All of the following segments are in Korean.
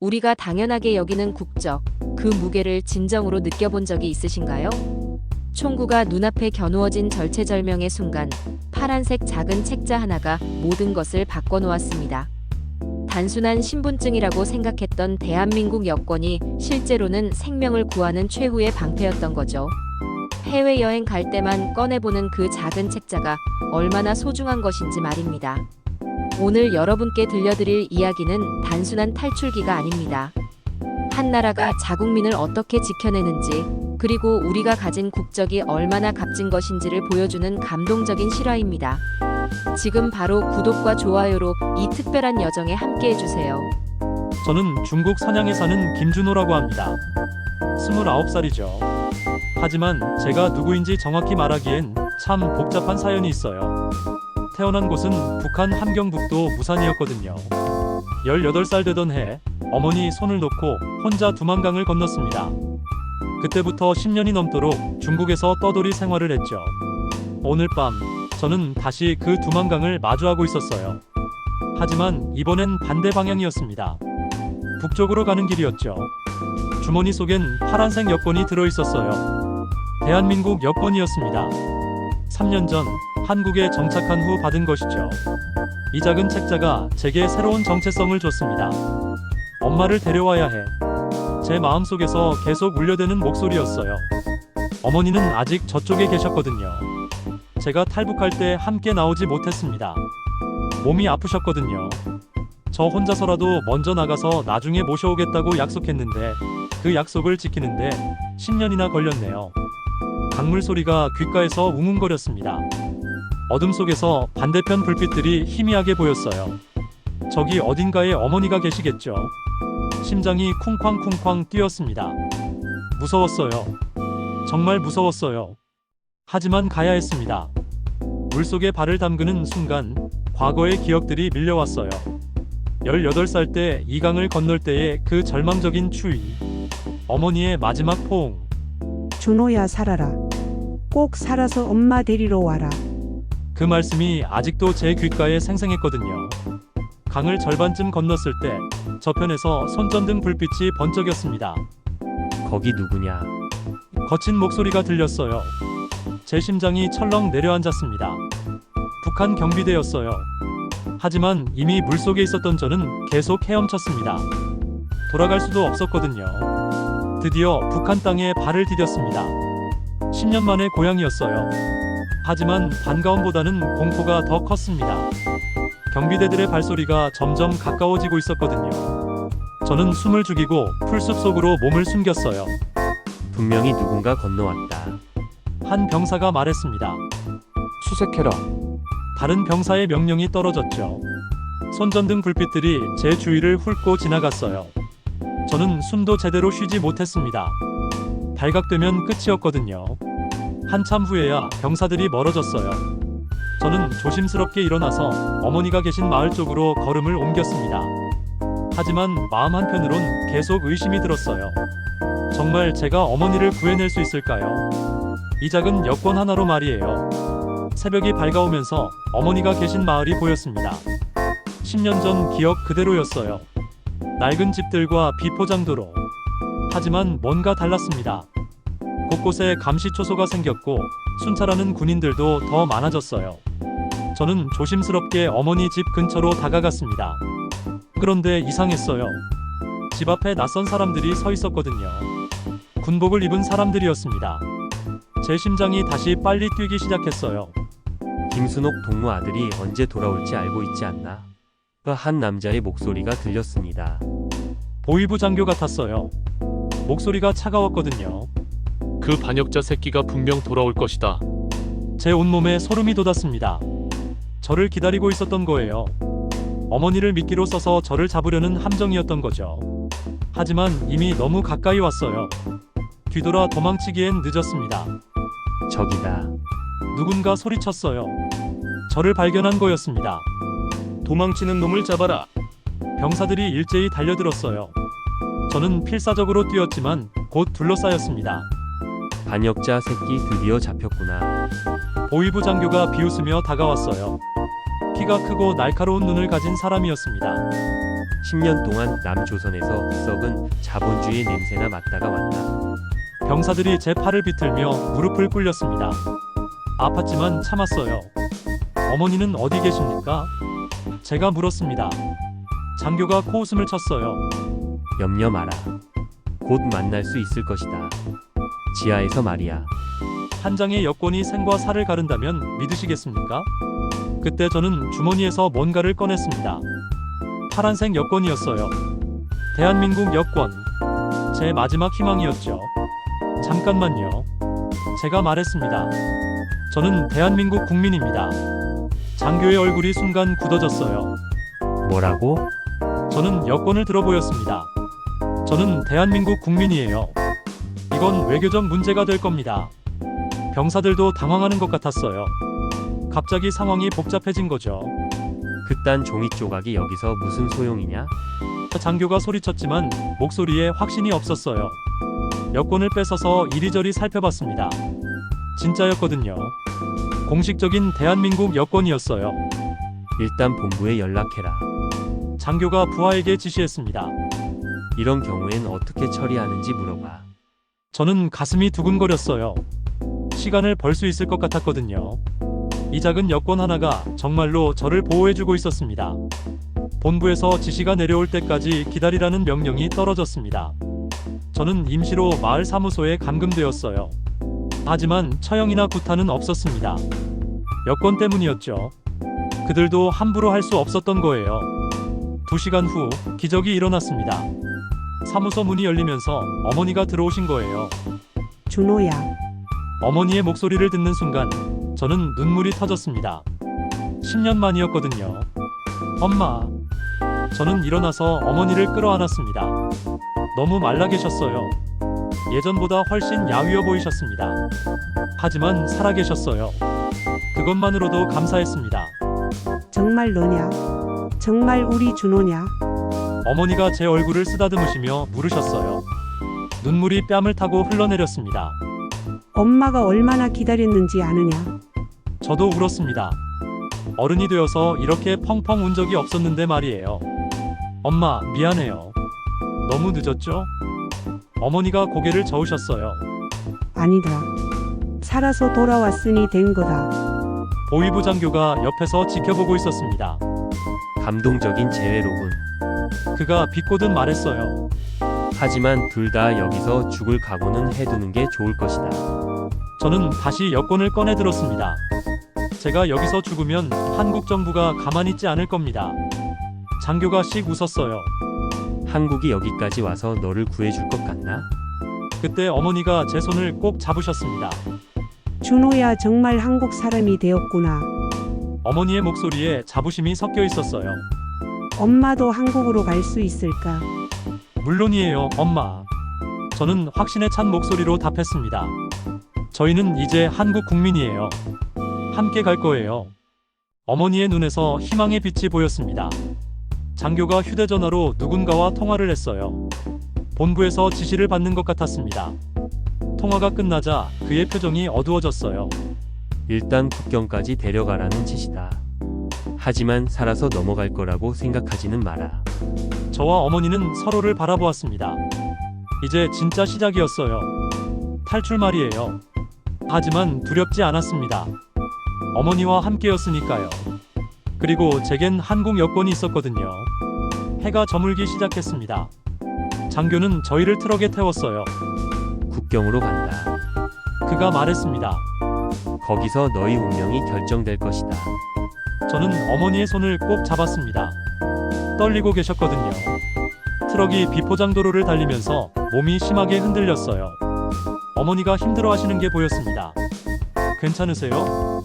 우리가 당연하게 여기는 국적, 그 무게를 진정으로 느껴본 적이 있으신가요? 총구가 눈앞에 겨누어진 절체절명의 순간, 파란색 작은 책자 하나가 모든 것을 바꿔놓았습니다. 단순한 신분증이라고 생각했던 대한민국 여권이 실제로는 생명을 구하는 최후의 방패였던 거죠. 해외여행 갈 때만 꺼내보는 그 작은 책자가 얼마나 소중한 것인지 말입니다. 오늘 여러분께 들려드릴 이야기는 단순한 탈출기가 아닙니다. 한 나라가 자국민을 어떻게 지켜내는지, 그리고 우리가 가진 국적이 얼마나 값진 것인지를 보여주는 감동적인 실화입니다. 지금 바로 구독과 좋아요로 이 특별한 여정에 함께 해주세요. 저는 중국 선양에 사는 김준호라고 합니다. 29살이죠. 하지만 제가 누구인지 정확히 말하기엔 참 복잡한 사연이 있어요. 태어난 곳은 북한 함경북도 무산이었거든요. 18살 되던 해 어머니 손을 놓고 혼자 두만강을 건넜습니다. 그때부터 10년이 넘도록 중국에서 떠돌이 생활을 했죠. 오늘 밤 저는 다시 그 두만강을 마주하고 있었어요. 하지만 이번엔 반대 방향이었습니다. 북쪽으로 가는 길이었죠. 주머니 속엔 파란색 여권이 들어 있었어요. 대한민국 여권이었습니다. 3년 전 한국에 정착한 후 받은 것이죠. 이 작은 책자가 제게 새로운 정체성을 줬습니다. 엄마를 데려와야 해. 제 마음속에서 계속 울려대는 목소리였어요. 어머니는 아직 저쪽에 계셨거든요. 제가 탈북할 때 함께 나오지 못했습니다. 몸이 아프셨거든요. 저 혼자서라도 먼저 나가서 나중에 모셔오겠다고 약속했는데 그 약속을 지키는데 10년이나 걸렸네요. 강물 소리가 귓가에서 웅웅거렸습니다. 어둠 속에서 반대편 불빛들이 희미하게 보였어요. 저기 어딘가에 어머니가 계시겠죠. 심장이 쿵쾅쿵쾅 뛰었습니다. 무서웠어요. 정말 무서웠어요. 하지만 가야 했습니다. 물속에 발을 담그는 순간 과거의 기억들이 밀려왔어요. 18살 때 이 강을 건널 때의 그 절망적인 추위. 어머니의 마지막 포옹. 준호야 살아라. 꼭 살아서 엄마 데리러 와라. 그 말씀이 아직도 제 귓가에 생생했거든요. 강을 절반쯤 건넜을 때 저편에서 손전등 불빛이 번쩍였습니다. 거기 누구냐? 거친 목소리가 들렸어요. 제 심장이 철렁 내려앉았습니다. 북한 경비대였어요. 하지만 이미 물속에 있었던 저는 계속 헤엄쳤습니다. 돌아갈 수도 없었거든요. 드디어 북한 땅에 발을 디뎠습니다. 10년 만의 고향이었어요. 하지만 반가움보다는 공포가 더 컸습니다. 경비대들의 발소리가 점점 가까워지고 있었거든요. 저는 숨을 죽이고 풀숲 속으로 몸을 숨겼어요. 분명히 누군가 건너왔다. 한 병사가 말했습니다. 수색해라. 다른 병사의 명령이 떨어졌죠. 손전등 불빛들이 제 주위를 훑고 지나갔어요. 저는 숨도 제대로 쉬지 못했습니다. 발각되면 끝이었거든요. 한참 후에야 병사들이 멀어졌어요. 저는 조심스럽게 일어나서 어머니가 계신 마을 쪽으로 걸음을 옮겼습니다. 하지만 마음 한편으론 계속 의심이 들었어요. 정말 제가 어머니를 구해낼 수 있을까요? 이 작은 여권 하나로 말이에요. 새벽이 밝아오면서 어머니가 계신 마을이 보였습니다. 10년 전 기억 그대로였어요. 낡은 집들과 비포장도로. 하지만 뭔가 달랐습니다. 곳곳에 감시초소가 생겼고 순찰하는 군인들도 더 많아졌어요. 저는 조심스럽게 어머니 집 근처로 다가갔습니다. 그런데 이상했어요. 집 앞에 낯선 사람들이 서 있었거든요. 군복을 입은 사람들이었습니다. 제 심장이 다시 빨리 뛰기 시작했어요. 김순옥 동무 아들이 언제 돌아올지 알고 있지 않나? 그한 남자의 목소리가 들렸습니다. 보위부 장교 같았어요. 목소리가 차가웠거든요. 그 반역자 새끼가 분명 돌아올 것이다. 제 온몸에 소름이 돋았습니다. 저를 기다리고 있었던 거예요. 어머니를 미끼로 써서 저를 잡으려는 함정이었던 거죠. 하지만 이미 너무 가까이 왔어요. 뒤돌아 도망치기엔 늦었습니다. 저기다. 누군가 소리쳤어요. 저를 발견한 거였습니다. 도망치는 놈을 잡아라. 병사들이 일제히 달려들었어요. 저는 필사적으로 뛰었지만 곧 둘러싸였습니다. 반역자 새끼 드디어 잡혔구나. 보위부 장교가 비웃으며 다가왔어요. 키가 크고 날카로운 눈을 가진 사람이었습니다. 10년 동안 남조선에서 썩은 자본주의 냄새나 맡다가 왔다. 병사들이 제 팔을 비틀며 무릎을 꿇렸습니다. 아팠지만 참았어요. 어머니는 어디 계십니까? 제가 물었습니다. 장교가 코웃음을 쳤어요. 염려 마라. 곧 만날 수 있을 것이다. 지하에서 말이야. 한 장의 여권이 생과 사를 가른다면 믿으시겠습니까? 그때 저는 주머니에서 뭔가를 꺼냈습니다. 파란색 여권이었어요. 대한민국 여권. 제 마지막 희망이었죠. 잠깐만요. 제가 말했습니다. 저는 대한민국 국민입니다. 장교의 얼굴이 순간 굳어졌어요. 뭐라고? 저는 여권을 들어 보였습니다. 저는 대한민국 국민이에요. 이건 외교적 문제가 될 겁니다. 병사들도 당황하는 것 같았어요. 갑자기 상황이 복잡해진 거죠. 그딴 종이 조각이 여기서 무슨 소용이냐? 장교가 소리쳤지만 목소리에 확신이 없었어요. 여권을 뺏어서 이리저리 살펴봤습니다. 진짜였거든요. 공식적인 대한민국 여권이었어요. 일단 본부에 연락해라. 장교가 부하에게 지시했습니다. 이런 경우엔 어떻게 처리하는지 물어봐. 저는 가슴이 두근거렸어요. 시간을 벌 수 있을 것 같았거든요. 이 작은 여권 하나가 정말로 저를 보호해주고 있었습니다. 본부에서 지시가 내려올 때까지 기다리라는 명령이 떨어졌습니다. 저는 임시로 마을 사무소에 감금되었어요. 하지만 처형이나 구타는 없었습니다. 여권 때문이었죠. 그들도 함부로 할 수 없었던 거예요. 두 시간 후 기적이 일어났습니다. 사무소 문이 열리면서 어머니가 들어오신 거예요. 준호야, 어머니의 목소리를 듣는 순간 저는 눈물이 터졌습니다. 10년 만이었거든요. 엄마. 저는 일어나서 어머니를 끌어안았습니다. 너무 말라 계셨어요. 예전보다 훨씬 야위어 보이셨습니다. 하지만 살아 계셨어요. 그것만으로도 감사했습니다. 정말 너냐? 정말 우리 준호냐? 어머니가 제 얼굴을 쓰다듬으시며 물으셨어요. 눈물이 뺨을 타고 흘러내렸습니다. 엄마가 얼마나 기다렸는지 아느냐? 저도 울었습니다. 어른이 되어서 이렇게 펑펑 운 적이 없었는데 말이에요. 엄마, 미안해요. 너무 늦었죠? 어머니가 고개를 저으셨어요. 아니다. 살아서 돌아왔으니 된 거다. 보위부 장교가 옆에서 지켜보고 있었습니다. 감동적인 재회로군. 그가 비꼬듯 말했어요. 하지만 둘 다 여기서 죽을 각오는 해두는 게 좋을 것이다. 저는 다시 여권을 꺼내 들었습니다. 제가 여기서 죽으면 한국 정부가 가만히 있지 않을 겁니다. 장교가 씩 웃었어요. 한국이 여기까지 와서 너를 구해줄 것 같나? 그때 어머니가 제 손을 꼭 잡으셨습니다. 준호야 정말 한국 사람이 되었구나. 어머니의 목소리에 자부심이 섞여 있었어요. 엄마도 한국으로 갈 수 있을까? 물론이에요, 엄마. 저는 확신에 찬 목소리로 답했습니다. 저희는 이제 한국 국민이에요. 함께 갈 거예요. 어머니의 눈에서 희망의 빛이 보였습니다. 장교가 휴대전화로 누군가와 통화를 했어요. 본부에서 지시를 받는 것 같았습니다. 통화가 끝나자 그의 표정이 어두워졌어요. 일단 국경까지 데려가라는 짓이다. 하지만 살아서 넘어갈 거라고 생각하지는 마라. 저와 어머니는 서로를 바라보았습니다. 이제 진짜 시작이었어요. 탈출 말이에요. 하지만 두렵지 않았습니다. 어머니와 함께였으니까요. 그리고 제겐 한국 여권이 있었거든요. 해가 저물기 시작했습니다. 장교는 저희를 트럭에 태웠어요. 국경으로 간다. 그가 말했습니다. 거기서 너희 운명이 결정될 것이다. 저는 어머니의 손을 꼭 잡았습니다. 떨리고 계셨거든요. 트럭이 비포장도로를 달리면서 몸이 심하게 흔들렸어요. 어머니가 힘들어 하시는 게 보였습니다. 괜찮으세요?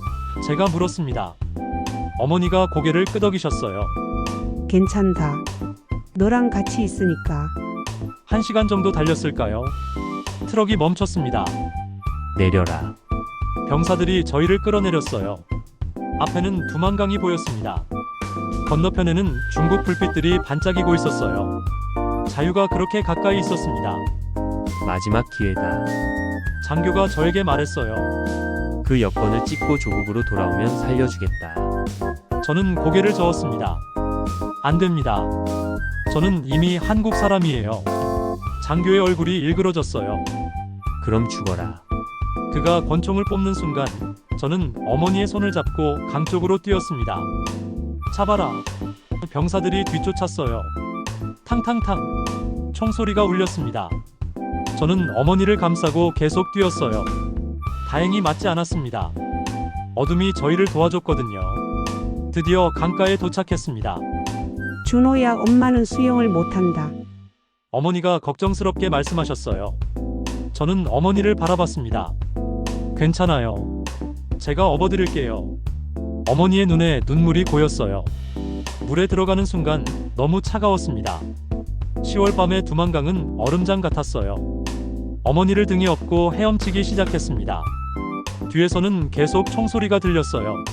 제가 물었습니다. 어머니가 고개를 끄덕이셨어요. 괜찮다. 너랑 같이 있으니까. 한 시간 정도 달렸을까요? 트럭이 멈췄습니다. 내려라. 병사들이 저희를 끌어내렸어요. 앞에는 두만강이 보였습니다. 건너편에는 중국 불빛들이 반짝이고 있었어요. 자유가 그렇게 가까이 있었습니다. 마지막 기회다. 장교가 저에게 말했어요. 그 여권을 찍고 조국으로 돌아오면 살려주겠다. 저는 고개를 저었습니다. 안 됩니다. 저는 이미 한국 사람이에요. 장교의 얼굴이 일그러졌어요. 그럼 죽어라. 그가 권총을 뽑는 순간 저는 어머니의 손을 잡고 강 쪽으로 뛰었습니다. 잡아라. 병사들이 뒤쫓았어요. 탕탕탕. 총소리가 울렸습니다. 저는 어머니를 감싸고 계속 뛰었어요. 다행히 맞지 않았습니다. 어둠이 저희를 도와줬거든요. 드디어 강가에 도착했습니다. 준호야, 엄마는 수영을 못한다. 어머니가 걱정스럽게 말씀하셨어요. 저는 어머니를 바라봤습니다. 괜찮아요. 제가 업어드릴게요. 어머니의 눈에 눈물이 고였어요. 물에 들어가는 순간 너무 차가웠습니다. 10월 밤의 두만강은 얼음장 같았어요. 어머니를 등에 업고 헤엄치기 시작했습니다. 뒤에서는 계속 총소리가 들렸어요.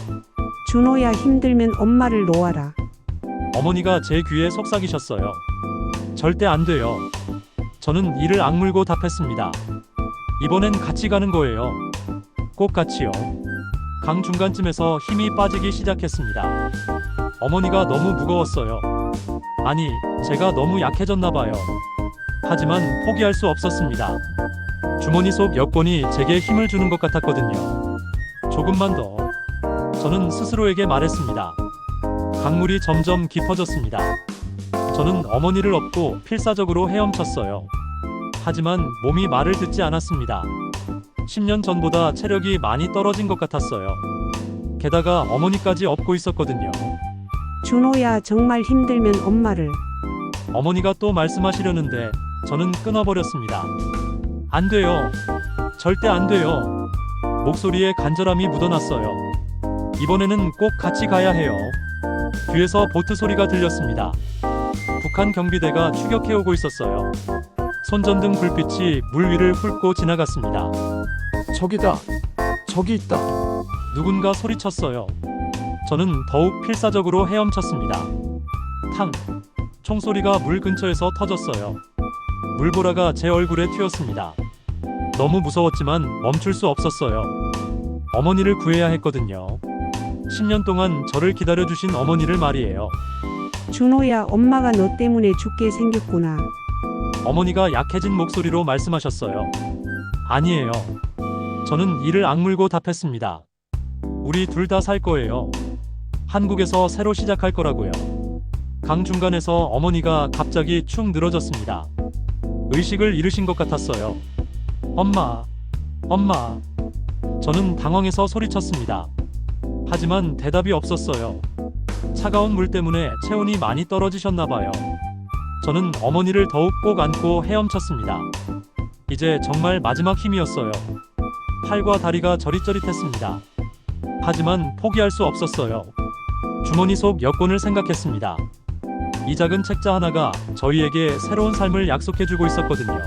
준호야, 힘들면 엄마를 놓아라. 어머니가 제 귀에 속삭이셨어요. 절대 안 돼요. 저는 이를 악물고 답했습니다. 이번엔 같이 가는 거예요. 꼭 같이요. 강 중간쯤에서 힘이 빠지기 시작했습니다. 어머니가 너무 무거웠어요. 아니, 제가 너무 약해졌나 봐요. 하지만 포기할 수 없었습니다. 주머니 속 여권이 제게 힘을 주는 것 같았거든요. 조금만 더. 저는 스스로에게 말했습니다. 강물이 점점 깊어졌습니다. 저는 어머니를 업고 필사적으로 헤엄쳤어요. 하지만 몸이 말을 듣지 않았습니다. 10년 전보다 체력이 많이 떨어진 것 같았어요. 게다가 어머니까지 업고 있었거든요. 준호야, 정말 힘들면 엄마를. 어머니가 또 말씀하시려는데 저는 끊어버렸습니다. 안 돼요. 절대 안 돼요. 목소리에 간절함이 묻어났어요. 이번에는 꼭 같이 가야 해요. 뒤에서 보트 소리가 들렸습니다. 북한 경비대가 추격해오고 있었어요. 손전등 불빛이 물 위를 훑고 지나갔습니다. 저기다. 저기 있다. 누군가 소리쳤어요. 저는 더욱 필사적으로 헤엄쳤습니다. 탕! 총소리가 물 근처에서 터졌어요. 물보라가 제 얼굴에 튀었습니다. 너무 무서웠지만 멈출 수 없었어요. 어머니를 구해야 했거든요. 10년 동안 저를 기다려주신 어머니를 말이에요. 준호야, 엄마가 너 때문에 죽게 생겼구나. 어머니가 약해진 목소리로 말씀하셨어요. 아니에요. 저는 이를 악물고 답했습니다. 우리 둘 다 살 거예요. 한국에서 새로 시작할 거라고요. 강 중간에서 어머니가 갑자기 축 늘어졌습니다. 의식을 잃으신 것 같았어요. 엄마, 엄마. 저는 당황해서 소리쳤습니다. 하지만 대답이 없었어요. 차가운 물 때문에 체온이 많이 떨어지셨나 봐요. 저는 어머니를 더욱 꼭 안고 헤엄쳤습니다. 이제 정말 마지막 힘이었어요. 팔과 다리가 저릿저릿했습니다. 하지만 포기할 수 없었어요. 주머니 속 여권을 생각했습니다. 이 작은 책자 하나가 저희에게 새로운 삶을 약속해주고 있었거든요.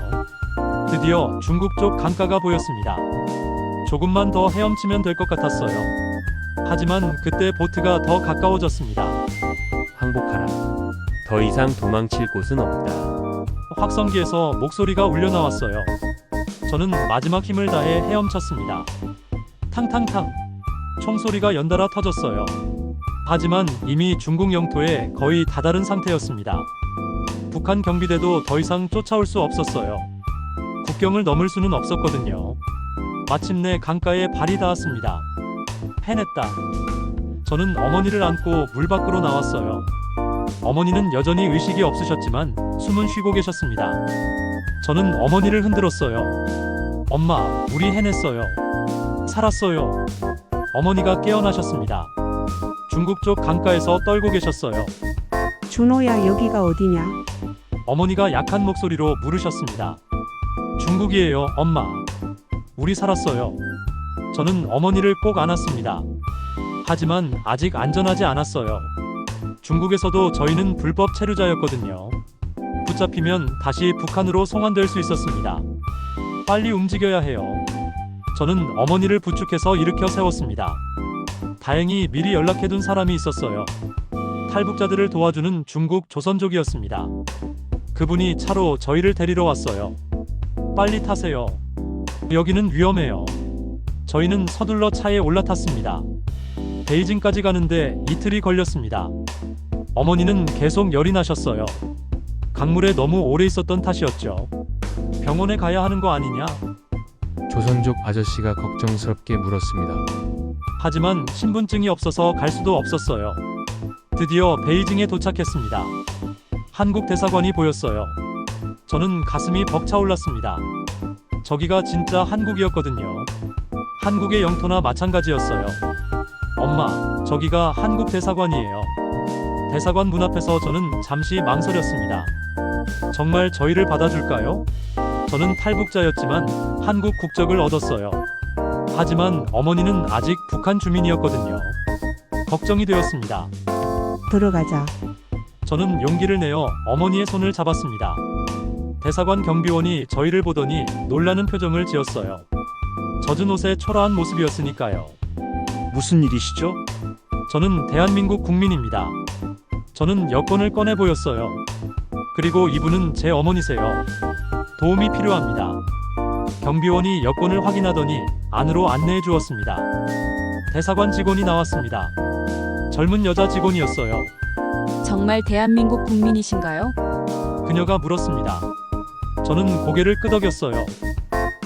드디어 중국 쪽 강가가 보였습니다. 조금만 더 헤엄치면 될 것 같았어요. 하지만 그때 보트가 더 가까워졌습니다. 항복하라. 더 이상 도망칠 곳은 없다. 확성기에서 목소리가 울려 나왔어요. 저는 마지막 힘을 다해 헤엄쳤습니다. 탕탕탕. 총소리가 연달아 터졌어요. 하지만 이미 중국 영토에 거의 다다른 상태였습니다. 북한 경비대도 더 이상 쫓아올 수 없었어요. 국경을 넘을 수는 없었거든요. 마침내 강가에 발이 닿았습니다. 해냈다. 저는 어머니를 안고 물 밖으로 나왔어요. 어머니는 여전히 의식이 없으셨지만 숨은 쉬고 계셨습니다. 저는 어머니를 흔들었어요. 엄마, 우리 해냈어요. 살았어요. 어머니가 깨어나셨습니다. 중국 쪽 강가에서 떨고 계셨어요. 준호야, 여기가 어디냐? 어머니가 약한 목소리로 물으셨습니다. 중국이에요, 엄마. 우리 살았어요. 저는 어머니를 꼭 안았습니다. 하지만 아직 안전하지 않았어요. 중국에서도 저희는 불법 체류자였거든요. 붙잡히면 다시 북한으로 송환될 수 있었습니다. 빨리 움직여야 해요. 저는 어머니를 부축해서 일으켜 세웠습니다. 다행히 미리 연락해둔 사람이 있었어요. 탈북자들을 도와주는 중국 조선족이었습니다. 그분이 차로 저희를 데리러 왔어요. 빨리 타세요. 여기는 위험해요. 저희는 서둘러 차에 올라탔습니다. 베이징까지 가는데 이틀이 걸렸습니다. 어머니는 계속 열이 나셨어요. 강물에 너무 오래 있었던 탓이었죠. 병원에 가야 하는 거 아니냐? 조선족 아저씨가 걱정스럽게 물었습니다. 하지만 신분증이 없어서 갈 수도 없었어요. 드디어 베이징에 도착했습니다. 한국 대사관이 보였어요. 저는 가슴이 벅차올랐습니다. 저기가 진짜 한국이었거든요. 한국의 영토나 마찬가지였어요. 엄마, 저기가 한국 대사관이에요. 대사관 문 앞에서 저는 잠시 망설였습니다. 정말 저희를 받아줄까요? 저는 탈북자였지만 한국 국적을 얻었어요. 하지만 어머니는 아직 북한 주민이었거든요. 걱정이 되었습니다. 들어가자. 저는 용기를 내어 어머니의 손을 잡았습니다. 대사관 경비원이 저희를 보더니 놀라는 표정을 지었어요. 젖은 옷에 초라한 모습이었으니까요. 무슨 일이시죠? 저는 대한민국 국민입니다. 저는 여권을 꺼내 보였어요. 그리고 이분은 제 어머니세요. 도움이 필요합니다. 경비원이 여권을 확인하더니 안으로 안내해 주었습니다. 대사관 직원이 나왔습니다. 젊은 여자 직원이었어요. 정말 대한민국 국민이신가요? 그녀가 물었습니다. 저는 고개를 끄덕였어요.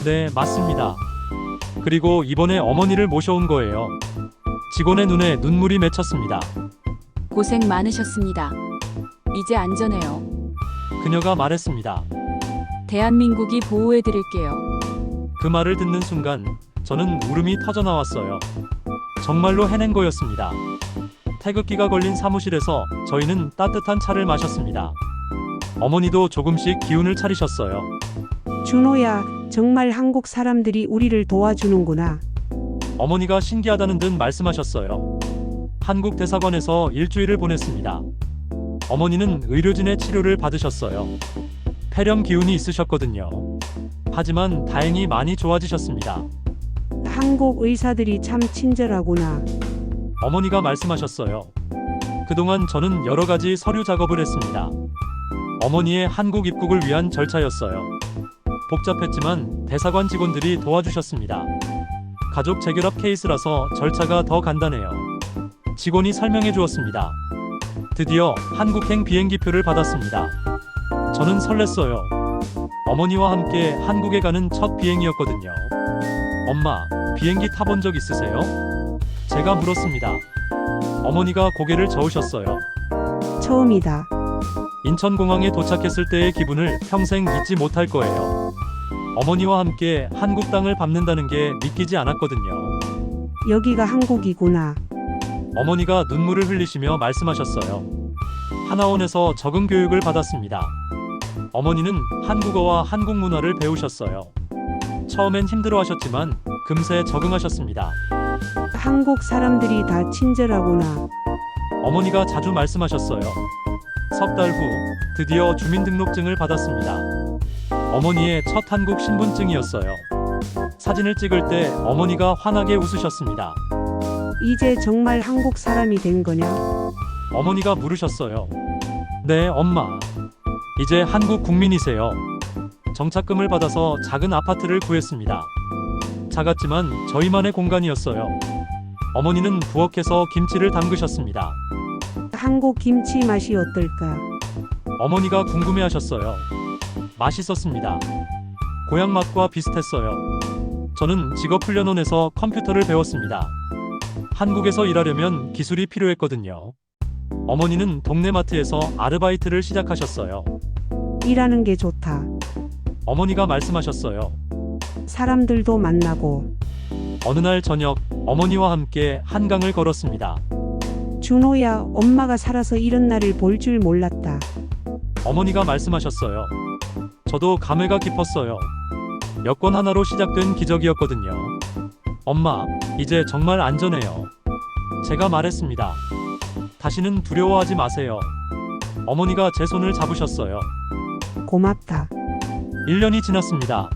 네, 맞습니다. 그리고 이번에 어머니를 모셔온 거예요. 직원의 눈에 눈물이 맺혔습니다. 고생 많으셨습니다. 이제 안전해요. 그녀가 말했습니다. 대한민국이 보호해 드릴게요. 그 말을 듣는 순간 저는 울음이 터져 나왔어요. 정말로 해낸 거였습니다. 태극기가 걸린 사무실에서 저희는 따뜻한 차를 마셨습니다. 어머니도 조금씩 기운을 차리셨어요. 준호야, 정말 한국 사람들이 우리를 도와주는구나. 어머니가 신기하다는 듯 말씀하셨어요. 한국 대사관에서 일주일을 보냈습니다. 어머니는 의료진의 치료를 받으셨어요. 폐렴 기운이 있으셨거든요. 하지만 다행히 많이 좋아지셨습니다. 한국 의사들이 참 친절하구나. 어머니가 말씀하셨어요. 그동안 저는 여러 가지 서류 작업을 했습니다. 어머니의 한국 입국을 위한 절차였어요. 복잡했지만 대사관 직원들이 도와주셨습니다. 가족 재결합 케이스라서 절차가 더 간단해요. 직원이 설명해 주었습니다. 드디어 한국행 비행기표를 받았습니다. 저는 설렜어요. 어머니와 함께 한국에 가는 첫 비행이었거든요. 엄마, 비행기 타본 적 있으세요? 제가 물었습니다. 어머니가 고개를 저으셨어요. 처음이다. 인천공항에 도착했을 때의 기분을 평생 잊지 못할 거예요. 어머니와 함께 한국 땅을 밟는다는 게 믿기지 않았거든요. 여기가 한국이구나. 어머니가 눈물을 흘리시며 말씀하셨어요. 하나원에서 적응 교육을 받았습니다. 어머니는 한국어와 한국 문화를 배우셨어요. 처음엔 힘들어 하셨지만 금세 적응하셨습니다. 한국 사람들이 다 친절하구나. 어머니가 자주 말씀하셨어요. 석 달 후 드디어 주민등록증을 받았습니다. 어머니의 첫 한국 신분증이었어요. 사진을 찍을 때 어머니가 환하게 웃으셨습니다. 이제 정말 한국 사람이 된 거냐? 어머니가 물으셨어요. 네, 엄마. 이제 한국 국민이세요. 정착금을 받아서 작은 아파트를 구했습니다. 작았지만 저희만의 공간이었어요. 어머니는 부엌에서 김치를 담그셨습니다. 한국 김치 맛이 어떨까? 어머니가 궁금해 하셨어요. 맛있었습니다. 고향 맛과 비슷했어요. 저는 직업훈련원에서 컴퓨터를 배웠습니다. 한국에서 일하려면 기술이 필요했거든요. 어머니는 동네 마트에서 아르바이트를 시작하셨어요. 일하는 게 좋다. 어머니가 말씀하셨어요. 사람들도 만나고. 어느 날 저녁 어머니와 함께 한강을 걸었습니다. 준호야, 엄마가 살아서 이런 날을 볼 줄 몰랐다. 어머니가 말씀하셨어요. 저도 감회가 깊었어요. 여권 하나로 시작된 기적이었거든요. 엄마, 이제 정말 안전해요. 제가 말했습니다. 다시는 두려워하지 마세요. 어머니가 제 손을 잡으셨어요. 고맙다. 1년이 지났습니다.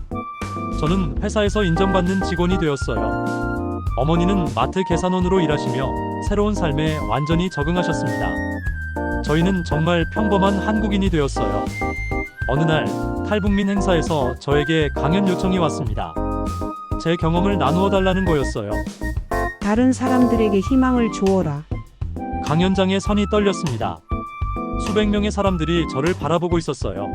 저는 회사에서 인정받는 직원이 되었어요. 어머니는 마트 계산원으로 일하시며 새로운 삶에 완전히 적응하셨습니다. 저희는 정말 평범한 한국인이 되었어요. 어느 날 탈북민 행사에서 저에게 강연 요청이 왔습니다. 제 경험을 나누어 달라는 거였어요. 다른 사람들에게 희망을 주어라. 강연장의 선이 떨렸습니다. 수백 명의 사람들이 저를 바라보고 있었어요.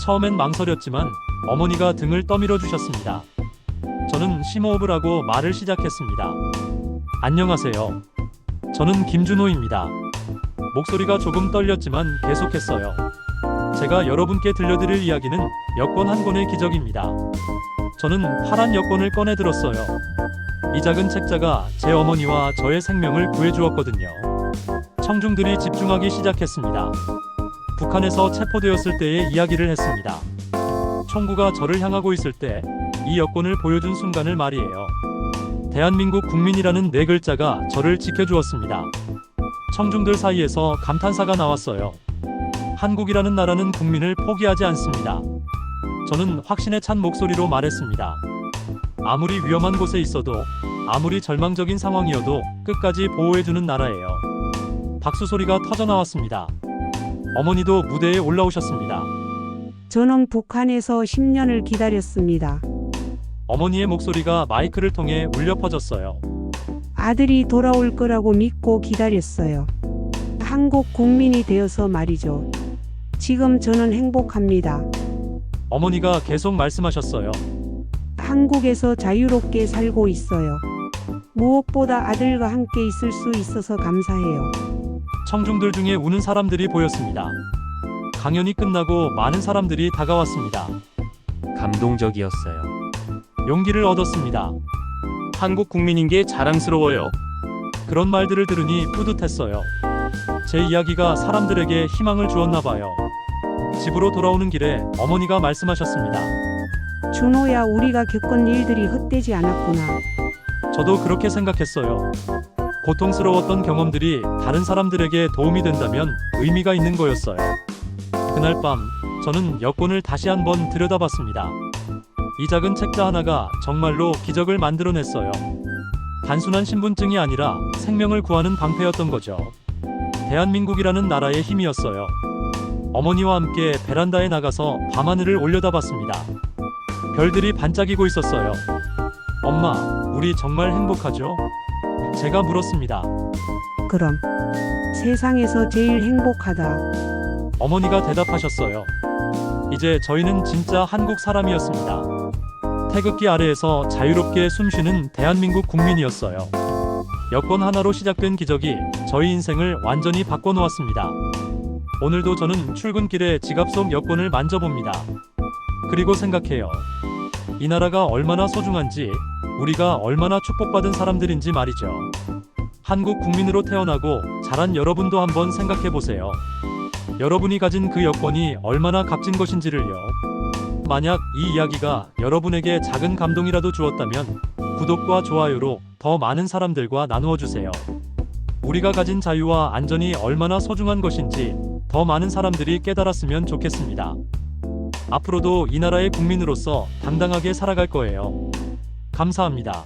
처음엔 망설였지만 어머니가 등을 떠밀어 주셨습니다. 저는 심호흡을 하고 말을 시작했습니다. 안녕하세요. 저는 김준호입니다. 목소리가 조금 떨렸지만 계속했어요. 제가 여러분께 들려드릴 이야기는 여권 한 권의 기적입니다. 저는 파란 여권을 꺼내 들었어요. 이 작은 책자가 제 어머니와 저의 생명을 구해주었거든요. 청중들이 집중하기 시작했습니다. 북한에서 체포되었을 때의 이야기를 했습니다. 총구가 저를 향하고 있을 때 이 여권을 보여준 순간을 말이에요. 대한민국 국민이라는 네 글자가 저를 지켜주었습니다. 청중들 사이에서 감탄사가 나왔어요. 한국이라는 나라는 국민을 포기하지 않습니다. 저는 확신에 찬 목소리로 말했습니다. 아무리 위험한 곳에 있어도 아무리 절망적인 상황이어도 끝까지 보호해주는 나라예요. 박수 소리가 터져 나왔습니다. 어머니도 무대에 올라오셨습니다. 저는 북한에서 10년을 기다렸습니다. 어머니의 목소리가 마이크를 통해 울려 퍼졌어요. 아들이 돌아올 거라고 믿고 기다렸어요. 한국 국민이 되어서 말이죠. 지금 저는 행복합니다. 어머니가 계속 말씀하셨어요. 한국에서 자유롭게 살고 있어요. 무엇보다 아들과 함께 있을 수 있어서 감사해요. 청중들 중에 우는 사람들이 보였습니다. 강연이 끝나고 많은 사람들이 다가왔습니다. 감동적이었어요. 용기를 얻었습니다. 한국 국민인 게 자랑스러워요. 그런 말들을 들으니 뿌듯했어요. 제 이야기가 사람들에게 희망을 주었나 봐요. 집으로 돌아오는 길에 어머니가 말씀하셨습니다. 준호야, 우리가 겪은 일들이 헛되지 않았구나. 저도 그렇게 생각했어요. 고통스러웠던 경험들이 다른 사람들에게 도움이 된다면 의미가 있는 거였어요. 그날 밤, 저는 여권을 다시 한번 들여다봤습니다. 이 작은 책자 하나가 정말로 기적을 만들어냈어요. 단순한 신분증이 아니라 생명을 구하는 방패였던 거죠. 대한민국이라는 나라의 힘이었어요. 어머니와 함께 베란다에 나가서 밤하늘을 올려다봤습니다. 별들이 반짝이고 있었어요. 엄마, 우리 정말 행복하죠? 제가 물었습니다. 그럼 세상에서 제일 행복하다. 어머니가 대답하셨어요. 이제 저희는 진짜 한국 사람이었습니다. 태극기 아래에서 자유롭게 숨쉬는 대한민국 국민이었어요. 여권 하나로 시작된 기적이 저희 인생을 완전히 바꿔놓았습니다. 오늘도 저는 출근길에 지갑 속 여권을 만져봅니다. 그리고 생각해요. 이 나라가 얼마나 소중한지, 우리가 얼마나 축복받은 사람들인지 말이죠. 한국 국민으로 태어나고 자란 여러분도 한번 생각해 보세요. 여러분이 가진 그 여권이 얼마나 값진 것인지를요. 만약 이 이야기가 여러분에게 작은 감동이라도 주었다면 구독과 좋아요로 더 많은 사람들과 나누어 주세요. 우리가 가진 자유와 안전이 얼마나 소중한 것인지 더 많은 사람들이 깨달았으면 좋겠습니다. 앞으로도 이 나라의 국민으로서 당당하게 살아갈 거예요. 감사합니다.